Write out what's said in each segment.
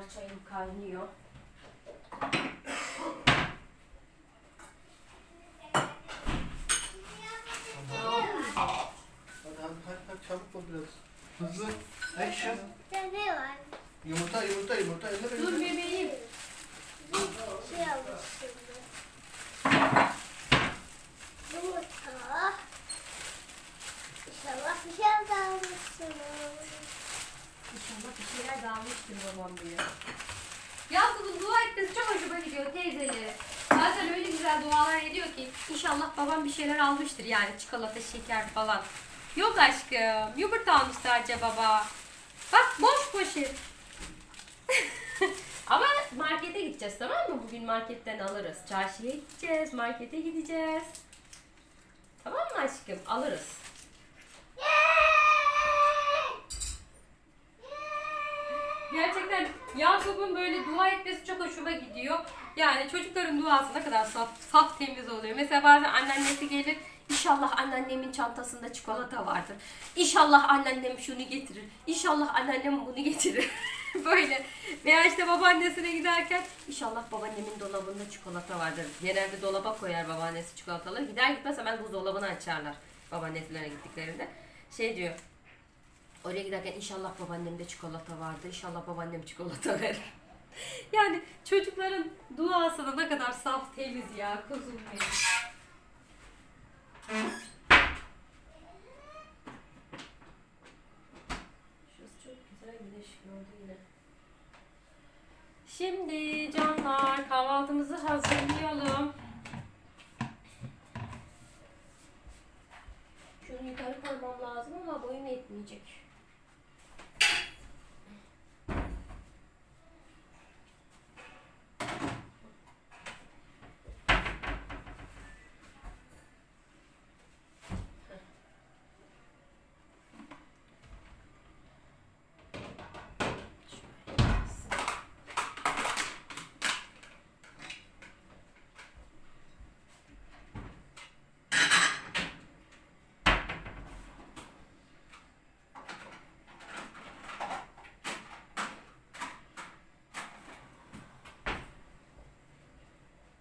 canlar çayım kaynıyor. Çabuk ol biraz. Hızlı. Action. Ne var? Yumurta yumurta yumurta. Dur bebeğim. Şey almış şimdi. Yumurta. İnşallah bir şey almışsınız. İnşallah bir şeyler dağılmıştır babam diyor. Ya kızım dua etmesi çok hoşuma gidiyor teyzeleri. Zaten öyle güzel dualar ediyor ki inşallah babam bir şeyler almıştır yani çikolata, şeker falan. Yok aşkım yumurta almış sadece baba. Bak boş poşet. Ama markete gideceğiz tamam mı? Bugün marketten alırız. Çarşıya gideceğiz, markete gideceğiz. Tamam mı aşkım? Alırız. Gerçekten Yakup'un böyle dua etmesi çok hoşuma gidiyor. Yani çocukların duası ne kadar saf, saf temiz oluyor. Mesela bazen anneannesi gelir. İnşallah anneannemin çantasında çikolata vardır. İnşallah anneannem şunu getirir. İnşallah anneannem bunu getirir. böyle. Veya işte babaannesine giderken inşallah babaannemin dolabında çikolata vardır. Genelde dolaba koyar babaannesi çikolataları. Gider gitmez hemen buzdolabını açarlar. Babaannelerine gittiklerinde. Şey diyor. Oraya giderken inşallah babaannemde çikolata vardı. İnşallah babaannem çikolata verir. yani çocukların duası da ne kadar saf temiz ya kuzum benim. Şimdi canlar kahvaltımızı hazırlayalım. Şunu yukarı koymam lazım ama boyum yetmeyecek.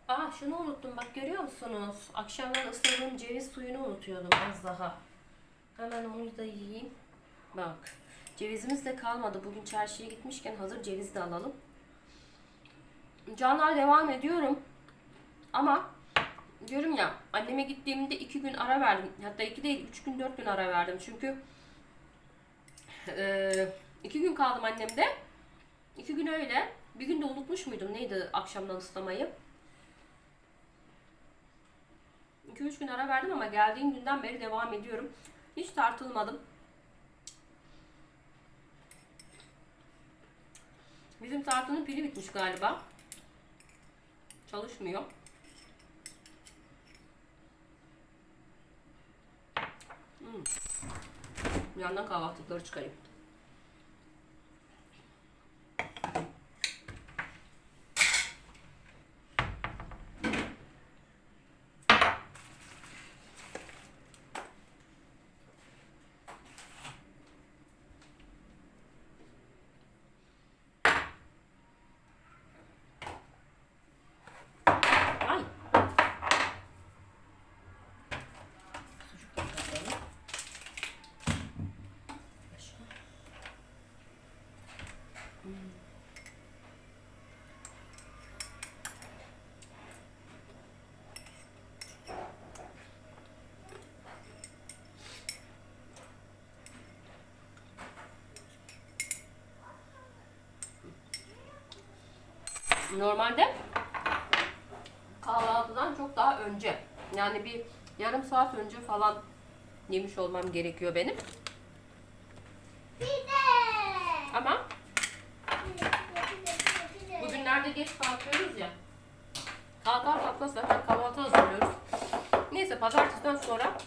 Aa şunu unuttum bak görüyor musunuz? Akşamdan ısladığım ceviz suyunu unutuyordum az daha. Hemen onu da yiyeyim. Bak cevizimiz de kalmadı. Bugün çarşıya gitmişken hazır ceviz de alalım. Canlar devam ediyorum. Ama diyorum ya anneme gittiğimde iki gün ara verdim. Hatta iki değil üç gün dört gün ara verdim. Çünkü eee, iki gün kaldım annemde. İki gün öyle. Bir gün de unutmuş muydum neydi akşamdan ıslamayı. 2-3 gün ara verdim ama geldiğim günden beri devam ediyorum. Hiç tartılmadım. Bizim tartının pili bitmiş galiba. Çalışmıyor. Hmm. Yandan kahvaltılıkları çıkarayım. Ay. Sucuk da katalım. Başka? Hmm. Normalde kahvaltıdan çok daha önce. Yani bir yarım saat önce falan yemiş olmam gerekiyor benim. Ama bugünlerde geç kalkıyoruz ya. Kalkar kalkmaz zaten kahvaltı hazırlıyoruz. Neyse pazartesiden sonra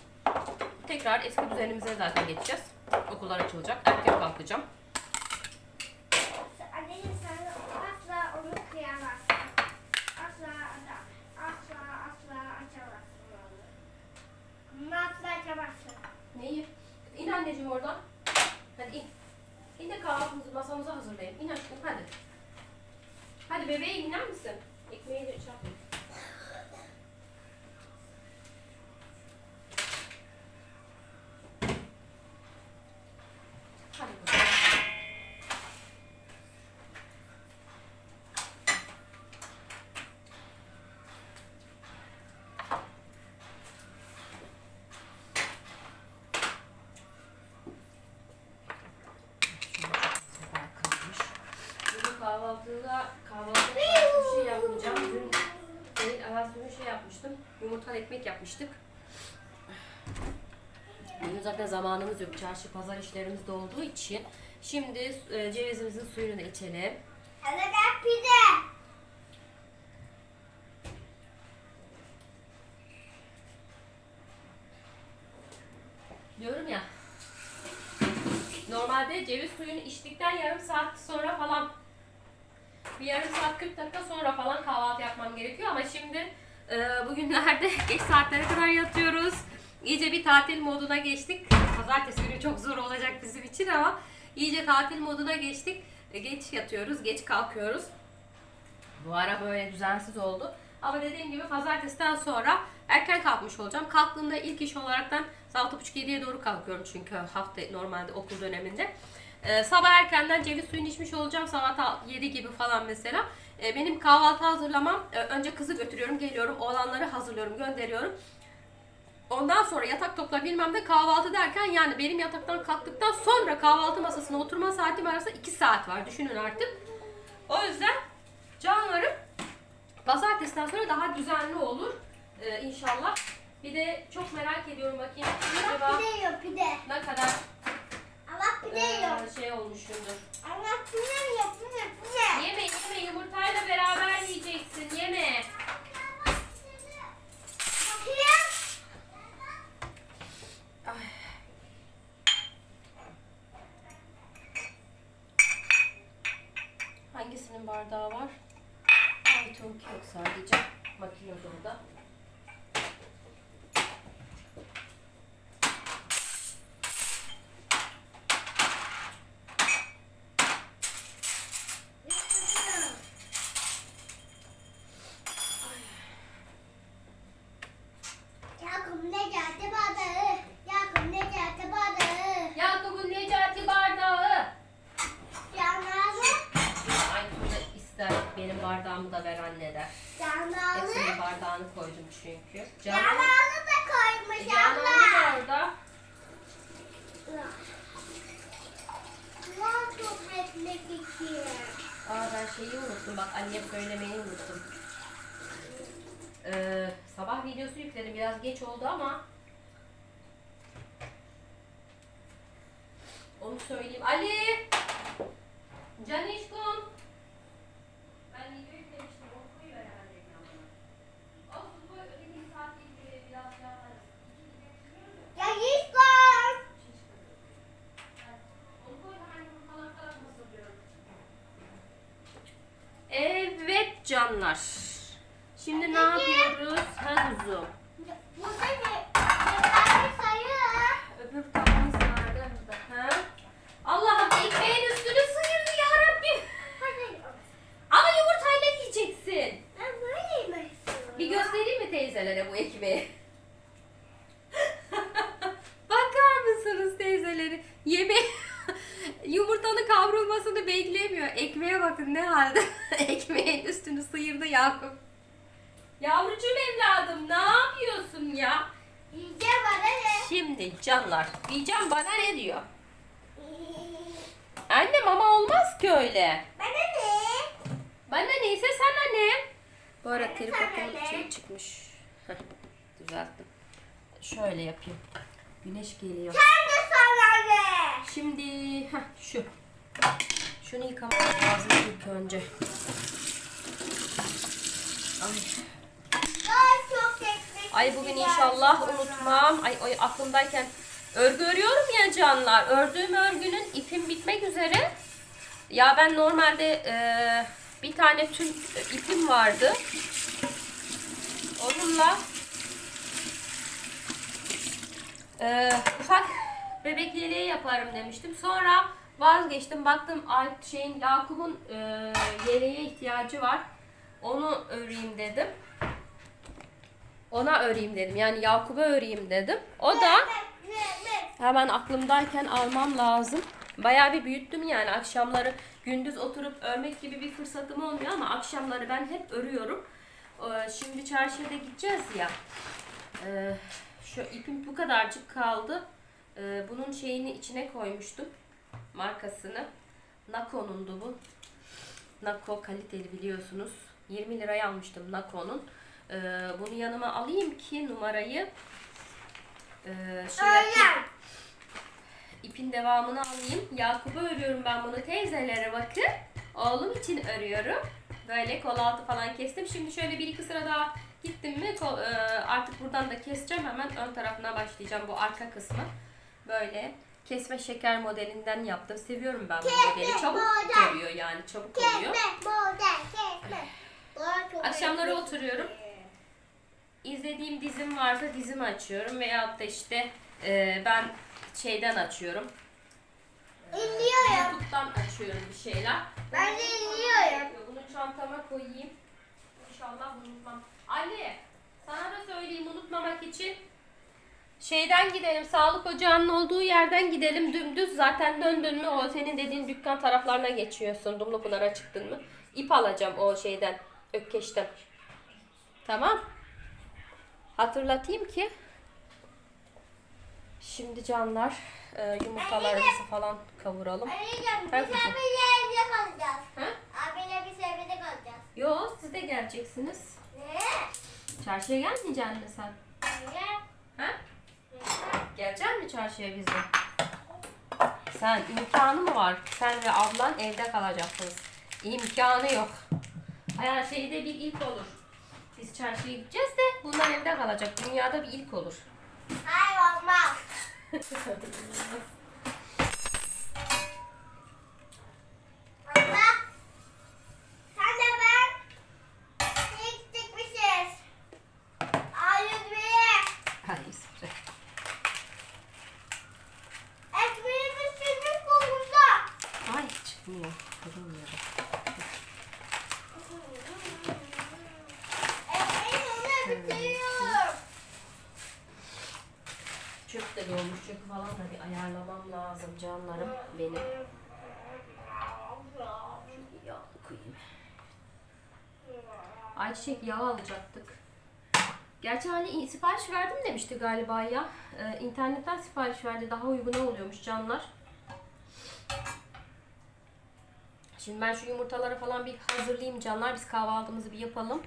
tekrar eski düzenimize zaten geçeceğiz. Okullar açılacak. Erken kalkacağım. anneciğim oradan. Hadi in. İn de kahvaltımızı masamıza hazırlayın. İn aşkım hadi. Hadi bebeğe iner misin? Ekmeği de çarpma. Yapmıştım. Yumurtalı ekmek yapmıştık. Bugün zaten zamanımız yok. Çarşı pazar işlerimiz de olduğu için. Şimdi e, cevizimizin suyunu da içelim. Hadi gel pide. Diyorum ya. Normalde ceviz suyunu içtikten yarım saat sonra falan bir yarım saat 40 dakika sonra falan kahvaltı yapmam gerekiyor ama şimdi e, bugünlerde geç saatlere kadar yatıyoruz. İyice bir tatil moduna geçtik. Pazartesi günü çok zor olacak bizim için ama iyice tatil moduna geçtik. E, geç yatıyoruz, geç kalkıyoruz. Bu ara böyle düzensiz oldu. Ama dediğim gibi pazartesiden sonra erken kalkmış olacağım. Kalktığımda ilk iş olaraktan 6.30-7'ye doğru kalkıyorum çünkü hafta normalde okul döneminde. Ee, sabah erkenden ceviz suyunu içmiş olacağım. Sabah 7 gibi falan mesela. Ee, benim kahvaltı hazırlamam. e, önce kızı götürüyorum, geliyorum. Oğlanları hazırlıyorum, gönderiyorum. Ondan sonra yatak topla bilmem de kahvaltı derken yani benim yataktan kalktıktan sonra kahvaltı masasına oturma saatim arasında 2 saat var. Düşünün artık. O yüzden canlarım Pazartesiden sonra daha düzenli olur ee, inşallah. Bir de çok merak ediyorum bakayım acaba pide yiyor pide. ne kadar Allah pide yiyor. e, şey olmuşumdur. Allah pide yiyor pide pide. Yeme yeme yumurtayla beraber yiyeceksin yeme. Bakayım. Ay. Hangisinin bardağı var? Ay tonki yok sadece. Makinede orada. Yakup ne geldi bardağı? Yakup ne geldi bardağı? Yakup'un Necati bardağı. Canlı. Ay Tuğla ister benim bardağımı da ver anne der. Canlı. Hepsinin bardağını koydum çünkü. Canan, da koymuş Canan abla. da orada. Çok etmek için. Aa ben şeyi unuttum bak anneye söylemeyi unuttum. Ee, sabah videosu yükledim biraz geç oldu ama onu söyleyeyim. Ali! Canişkom! Ben video yüklemiştim. Onu koyuver hemen reklamına. Olsun koy. Öteki saat ilgili biraz şey yaparız. Ya git koy. Onu koy hemen yumurtalar falan hazırlıyorum. Evet canlar. Şimdi ne yapıyoruz? Ha kuzum. Burada ne? Öbür tabağımız nerede? Burada. Ha? Allah'ım ekmeğin üstünü sıyırdı ya Rabbim. Hadi. Ama yumurtayla yiyeceksin. Ben böyle yemek istiyorum. Bir göstereyim mi teyzelere bu ekmeği? Beklemiyor. Ekmeğe bakın ne halde. Ekmeğin üstünü sıyırdı Yakup. Yavrucuğum evladım ne yapıyorsun ya? Yiyeceğim bana ne? Şimdi canlar diyeceğim bana ne diyor? Annem ama olmaz ki öyle. Bana ne? Bana neyse sana ne? Bu arada ne? şey çıkmış. Düzelttim. Şöyle yapayım. Güneş geliyor. Sen de sana ne? Şimdi heh, şu. Şunu yıkamak lazım ilk önce. Ay. Ay bugün inşallah unutmam. Ay, ay aklımdayken örgü örüyorum ya canlar. Ördüğüm örgünün ipim bitmek üzere. Ya ben normalde e, bir tane tül ipim vardı. Onunla e, ufak bebek yeleği yaparım demiştim. Sonra vazgeçtim. Baktım Alp şeyin Yakup'un e, yeleğe ihtiyacı var. Onu öreyim dedim. Ona öreyim dedim. Yani Yakup'a öreyim dedim. O da hemen aklımdayken almam lazım. Bayağı bir büyüttüm yani akşamları gündüz oturup örmek gibi bir fırsatım olmuyor ama akşamları ben hep örüyorum. Ee, Şimdi çarşıya da gideceğiz ya. Ee, Şu ipim bu kadarcık kaldı. Ee, Bunun şeyini içine koymuştum. Markasını. Nako'nundu bu. Nako kaliteli biliyorsunuz. 20 liraya almıştım Nako'nun. Ee, Bunu yanıma alayım ki numarayı ee, şey yapayım. İpin devamını alayım. Yakup'a örüyorum ben bunu teyzelere bakın. Oğlum için örüyorum. Böyle kol altı falan kestim. Şimdi şöyle bir iki sıra daha gittim mi kol- e, artık buradan da keseceğim. Hemen ön tarafına başlayacağım bu arka kısmı. Böyle kesme şeker modelinden yaptım. Seviyorum ben bu modeli. Çabuk görüyor yani çabuk oluyor. Kesme, model, kesme. Bana çok Akşamları oturuyorum. İzlediğim dizim varsa dizimi açıyorum veyahut da işte e, ben şeyden açıyorum. İnliyorum. YouTube'dan açıyorum bir şeyler. Ben de inliyorum. Bunu çantama koyayım. İnşallah unutmam. Ali, sana da söyleyeyim unutmamak için. Şeyden gidelim, sağlık ocağının olduğu yerden gidelim dümdüz. Zaten döndün mü o senin dediğin dükkan taraflarına geçiyorsun. Dumlupınar'a çıktın mı? İp alacağım o şeyden, Ökkeş'ten. Tamam. Hatırlatayım ki. Şimdi canlar, e, yumurtalarımızı falan kavuralım. Anneciğim biz abiyle evde kalacağız. Ha? Abiyle biz evde kalacağız. Yo, siz de geleceksiniz. Ne? Çarşıya gelmeyeceksin mi sen? Niye? Gelecek mi çarşıya bizle? Sen imkanı mı var? Sen ve ablan evde kalacaksınız. İmkanı yok. Her şeyde bir ilk olur. Biz çarşıya gideceğiz de bunlar evde kalacak. Dünyada bir ilk olur. Hayır olmaz. Abla. Sen de ben. İlk çıkmışız. Ayız Bey'e. Hayır. süper. Ekmeğimiz çıkmış kokusu. Ay çıkmıyor. Kırılmıyor. Ekmeği ona bitiriyorum. Çöp de dolmuş. Çöpü falan da bir ayarlamam lazım canlarım benim. Şu yağ koyayım. Ayçiçek yağı alacaktık. Gerçi hani sipariş verdim demişti galiba ya. Ee, internetten sipariş verdi. Daha uyguna oluyormuş canlar. Şimdi ben şu yumurtaları falan bir hazırlayayım canlar. Biz kahvaltımızı bir yapalım.